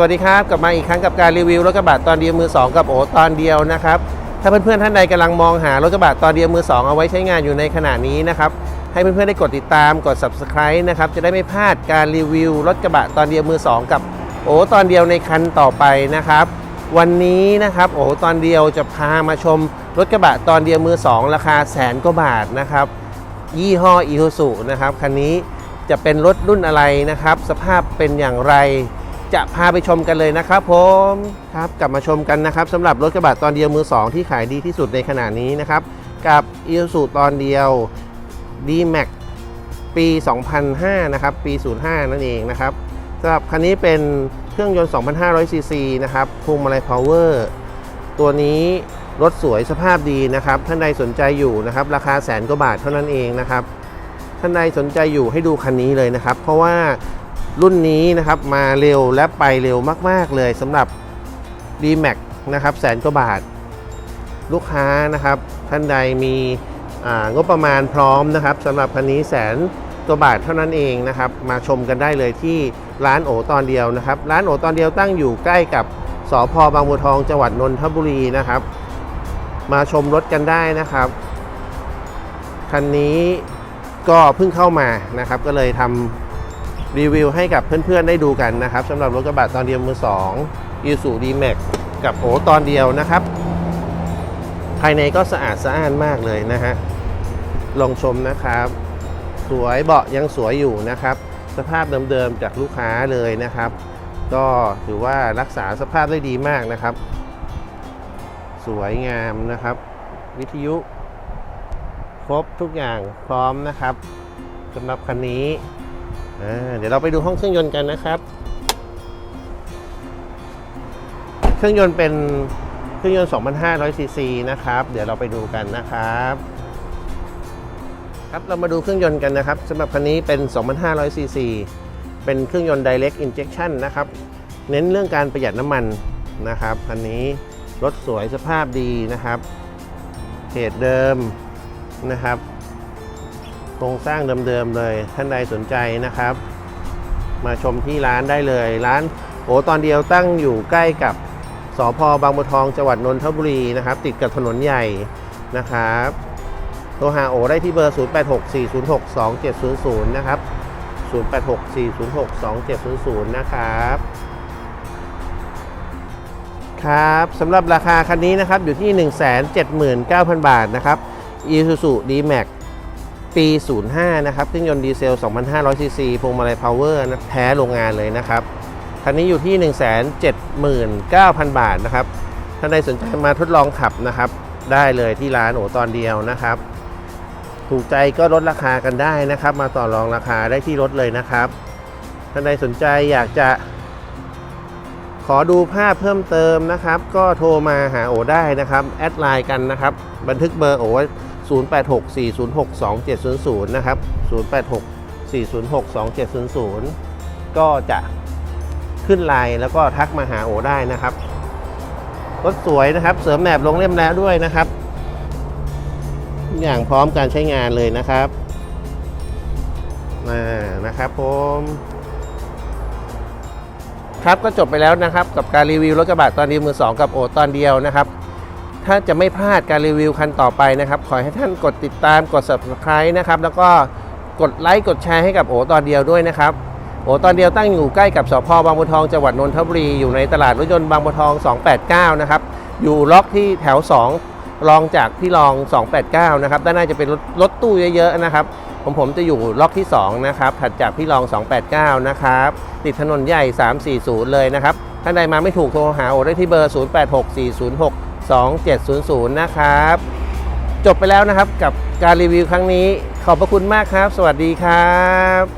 สวัสดีครับ กลับมาอีกครั้งกับการรีวิวรถกระบะตอนเดียวมือ 2 กับโอตอนเดียวนะครับ ถ้าเพื่อนๆท่านใดกำลังมองหารถกระบะตอนเดียวมือ 2 เอาไว้ใช้งานอยู่ในขณะนี้นะครับ ให้เพื่อนๆได้กดติดตามกด subscribe นะครับ จะได้ไม่พลาดการรีวิวรถกระบะตอนเดียวมือ 2 กับโอตอนเดียวในคันต่อไปนะครับ วันนี้นะครับโอตอนเดียวจะพามาชมรถกระบะตอนเดียวมือ 2 ราคาแสนกว่าบาทนะครับ ยี่ห้ออี u ู u นะครับคันนี้จะเป็นรถรุ่นอะไรนะครับ สภาพเป็นอย่างไร จะพาไปชมกันเลยนะครับผมครับกลับมาชมกันนะครับสำหรับรถกระบะตอนเดียวมือ 2 ที่ขายดีที่สุดในขณะนี้นะครับ กับอี u ู u ตอนเดียว D-Max ปี 2005 นะครับ ปี 05 นั่นเองนะครับสำหรับคันนี้เป็นเครื่องยนต์ 2,500 ซีซีนะครับพวงมาลัยพาวเวอร์ตัวนี้รถสวยสภาพดีนะครับ ท่านใดสนใจอยู่นะครับ ราคาแสนกว่าบาทเท่านั้นเองนะครับ ท่านใดสนใจอยู่ให้ดูคันนี้เลยนะครับ เพราะว่า รุ่นนี้นะครับมาเร็วและไปเร็วมาก ๆ เลยสำหรับ D-Max นะครับแสนกว่าบาท ลูกค้านะครับ ท่านใดมีอ่างบประมาณพร้อมนะครับสำหรับคันนี้แสนกว่าบาทเท่านั้นเองนะครับ มาชมกันได้เลยที่ร้านโอตอนเดียวนะครับ ร้านโอตอนเดียวตั้งอยู่ใกล้กับสพบางบัวทองจังหวัดนนทบุรีนะครับ มาชมรถกันได้นะครับคันนี้ก็เพิ่งเข้ามานะครับ ก็เลยทำ รีวิวให้กับเพื่อนๆได้ดูกันนะครับสำหรับรถกระบะตอนเดียวมือ2 i s u d m a x กับโอตอนเดียวนะครับ ภายในก็สะอาดสะอ้านมากเลยนะฮะลองชมนะครับ สวยเบาะยังสวยอยู่นะครับ สภาพเดิมๆจากลูกค้าเลยนะครับ ก็ถือว่ารักษาสภาพได้ดีมากนะครับ สวยงามนะครับ วิทยุครบทุกอย่างพร้อมนะครับสำหรับคันนี้ เดี๋ยวเราไปดูห้องเครื่องยนต์กันนะครับ เครื่องยนต์เป็นเครื่องยนต์ 2,500 ซีซีนะครับ เดี๋ยวเราไปดูกันนะครับ ครับเรามาดูเครื่องยนต์กันนะครับสำหรับคันนี้เป็น 2,500 ซีซี เป็นเครื่องยนต์ direct injection นะครับ เน้นเรื่องการประหยัดน้ำมันนะครับคันนี้รถสวยสภาพดีนะครับเพจเดิมนะครับ โครงสร้างเดิมๆเลย ท่านใดสนใจนะครับ มาชมที่ร้านได้เลย ร้านโอตอนเดียวตั้งอยู่ใกล้กับสพบางบัวทองจังหวัดนนทบุรีนะครับ ติดกับถนนใหญ่นะครับโทรหาโอได้ที่เบอร์ 0864062700 นะครับ 0864062700 นะครับ ครับสำหรับราคาคันนี้นะครับอยู่ที่ 179,000 บาทนะครับ Isuzu D-Max ปี 05 นะครับ เครื่องยนต์ดีเซล 2,500 ซีซีพวงมาลัยพาวเวอร์นะแท้โรงงานเลยนะครับ คันนี้อยู่ที่ 179,000 บาทนะครับถ้านใดสนใจมาทดลองขับนะครับ ได้เลยที่ร้านโอตอนเดียวนะครับ ถูกใจก็ลดราคากันได้นะครับ มาต่อรองราคาได้ที่รถเลยนะครับ ท่านใดสนใจอยากจะขอดูภาพเพิ่มเติมนะครับ ก็โทรมาหาโอได้นะครับ แอดไลน์กันนะครับ บันทึกเบอร์โอ 0864062700 นะครับ 0864062700 ก็จะขึ้นไลน์แล้วก็ทักมาหาโอได้นะครับ รถสวยนะครับ เสริมแหนบลงเล่มแล้วด้วยนะครับ อย่างพร้อมการใช้งานเลยนะครับอ่านะครับผมครับก็จบไปแล้วนะครับกับการรีวิวรถกระบะตอนเดียวมือ2กับโอตอนเดียวนะครับ ถ้าจะไม่พลาดการรีวิวคันต่อไปนะครับ ขอให้ท่านกดติดตามกด subscribe นะครับ แล้วก็กดไลค์กดแชร์ให้กับโอตอนเดียวด้วยนะครับ โอตอนเดียวตั้งอยู่ใกล้กับสพบางบัวทองจังหวัดนนทบุรีอยู่ในตลาดรถยนต์บางบัวทอง 289 นะครับ อยู่ล็อกที่แถว 2 รองจากที่รอง 289 นะครับด้านหน้าจะเป็นรถรถตู้เยอะๆนะครับผมผมจะอยู่ล็อกที่ 2 นะครับ ถัดจากพี่รอง 289 นะครับ ติดถนนใหญ่ 340 เลยนะครับ ท่านใดมาไม่ถูกโทรหาโอได้ที่เบอร์ 2700 นะครับ จบไปแล้วนะครับกับการรีวิวครั้งนี้ ขอบพระคุณมากครับ สวัสดีครับ